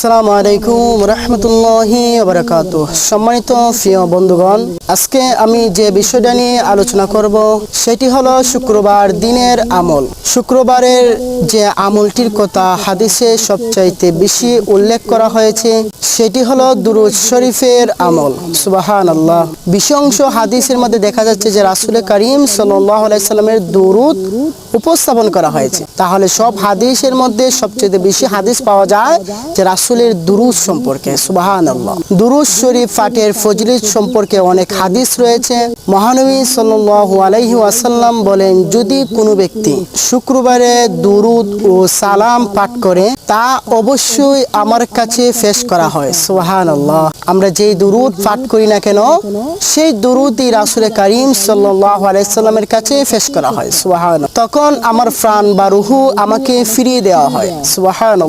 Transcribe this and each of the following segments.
আসসালামু আলাইকুম রহমতুল্লাহি বারাকাত সম্মানিত প্রিয় বন্ধুগণ, আজকে আমি যে বিষয়টা নিয়ে আলোচনা করব, সেটি হলো শুক্রবার দিনের আমল। শুক্রবারের যে আমলটির কথা হাদিসে সবচাইতে বেশি উল্লেখ করা হয়েছে, সেটি হলো দুরুদ শরীফের আমল। সুবাহান আল্লাহ বেশি অংশ হাদিসের মধ্যে দেখা যাচ্ছে যে রাসুল করিম সাল্লাহ আলাইসাল্লামের দুরুদ উপস্থাপন করা হয়েছে। তাহলে সব হাদিসের মধ্যে সবচেয়ে বেশি হাদিস পাওয়া যায় যে রাসুলের দুরুদ সম্পর্কে সুবাহান আল্লাহ দুরুদ শরীফ ফাটের ফজলিত সম্পর্কে অনেক হাদিস রয়েছে। মহানবী সাল্লাল্লাহু আলাইহি ওয়াসাল্লাম বলেন, যদি কোনো ব্যক্তি শুক্রবারে দুরুদ ও সালাম পাঠ করে, তা অবশ্যই আমার কাছে ফেস করা হয় সুবাহান আল্লাহ আমরা যেই দুরুদ পাঠ করি না কেন, সেই দুরুদই রাসুল করিম সাল্লামের কাছে ফেস করা হয় সুবাহান তখন আমার প্রাণ বা রুহু আমাকে ফিরিয়ে দেওয়া হয় সুবাহান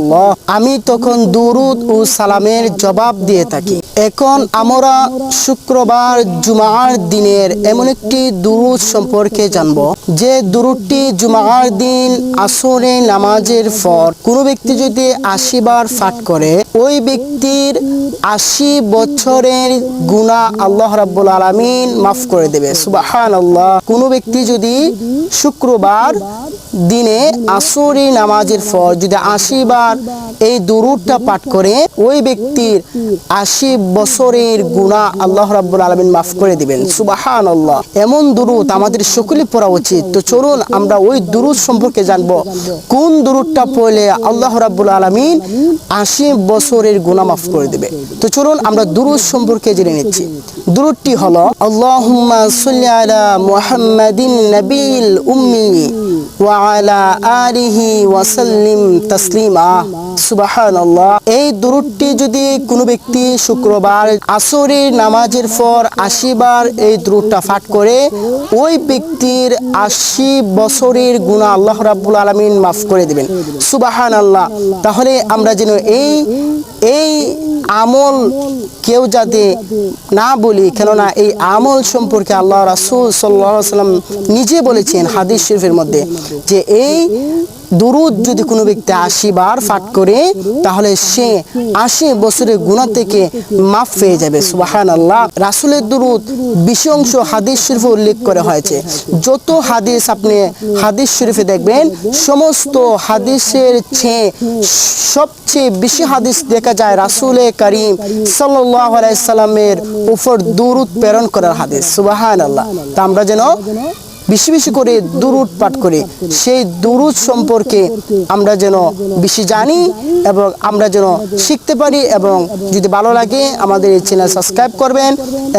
আমি তখন দুরুদ ও সালামের জবাব দিয়ে থাকি। এখন আমরা শুক্রবার জুমার দিনের এমন একটি দুরুদ সম্পর্কে জানব। যে দুরুদটি জুমার দিন আসরে নামাজের পর কোনো ব্যক্তি যদি আশি বার পাঠ করে, ওই ব্যক্তির আশি বছরের গুণা আল্লাহ রাব্বুল আলামিন মাফ করে দেবে। সুবাহান আল্লাহ কোনো ব্যক্তি যদি শুক্রবার দিনে আসরি নামাজের পর যদি আশি বার এই দুরুদটা পাঠ করে, ওই ব্যক্তির আশি বছরের গুণা আল্লাহ রাব্বুল আলমিন মাফ করে দিবেন। সুবাহান আল্লাহ এমন দুরুদ আমাদের সকলে পড়া উচিত। তো চলুন আমরা ওই দুরুদ সম্পর্কে জানব। কোন দুরুদটা পড়লে আল্লাহ রাব্বুল আলমিন আশি বছরের গুণা মাফ করে দেবে? তো চলুন আমরা দুরুদ সম্পর্কে জেনে নিচ্ছি। দুরুদটি হলো আল্লাহ মুহাম্মাদিন নবিল উম্মি ওয়া এই দুরুদটি যদি কোনো ব্যক্তি শুক্রবার আসরের নামাজের পর আশি বার এই দুরুদটা পাঠ করে, ওই ব্যক্তির আশি বছরের গুণা আল্লাহ রাব্বুল আলামিন মাফ করে দিবেন। সুবহানাল্লাহ। তাহলে আমরা যেন এই এই আমল কেউ যাতে না বলি, কেননা এই আমল সম্পর্কে আল্লাহ রাসুল সাল্লাহ সাল্লাম নিজে বলেছেন হাদিস শরীফের মধ্যে যে এই দুরুদ যদি কোনো ব্যক্তি আশি বার পাঠ করে, তাহলে সে আশি বছরের গুণা থেকে মাফ পেয়ে যাবে। সুবাহান আল্লাহ রাসুলের দুরুদ বিশ অংশ হাদিস শরীফে উল্লেখ করে হয়েছে। যত হাদিস আপনি হাদিস শরীফে দেখবেন, সমস্ত হাদিসের চেয়ে সবচেয়ে বেশি হাদিস দেখা যায় রাসুলে করিম সাল্লাহ আলাইসাল্লামের উপর দুরুদ প্রেরণ করার হাদিস। সুবাহান আল্লাহ তা আমরা যেন বেশি বেশি করে দুরুদ পাঠ করে, সেই দুরুদ সম্পর্কে আমরা যেন বেশি জানি এবং আমরা যেন শিখতে পারি এবং যদি ভালো লাগে আমাদের এই চ্যানেল সাবস্ক্রাইব করবেন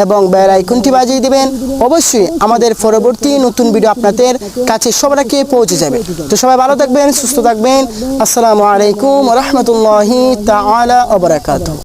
এবং বেল আইকনটি বাজিয়ে দেবেন। অবশ্যই আমাদের পরবর্তী নতুন ভিডিও আপনাদের কাছে সবার আগে পৌঁছে যাবে। তো সবাই ভালো থাকবেন, সুস্থ থাকবেন। আসসালামু আলাইকুম রহমতুল্লাহি তাআলা ওয়া বারাকাতুহু।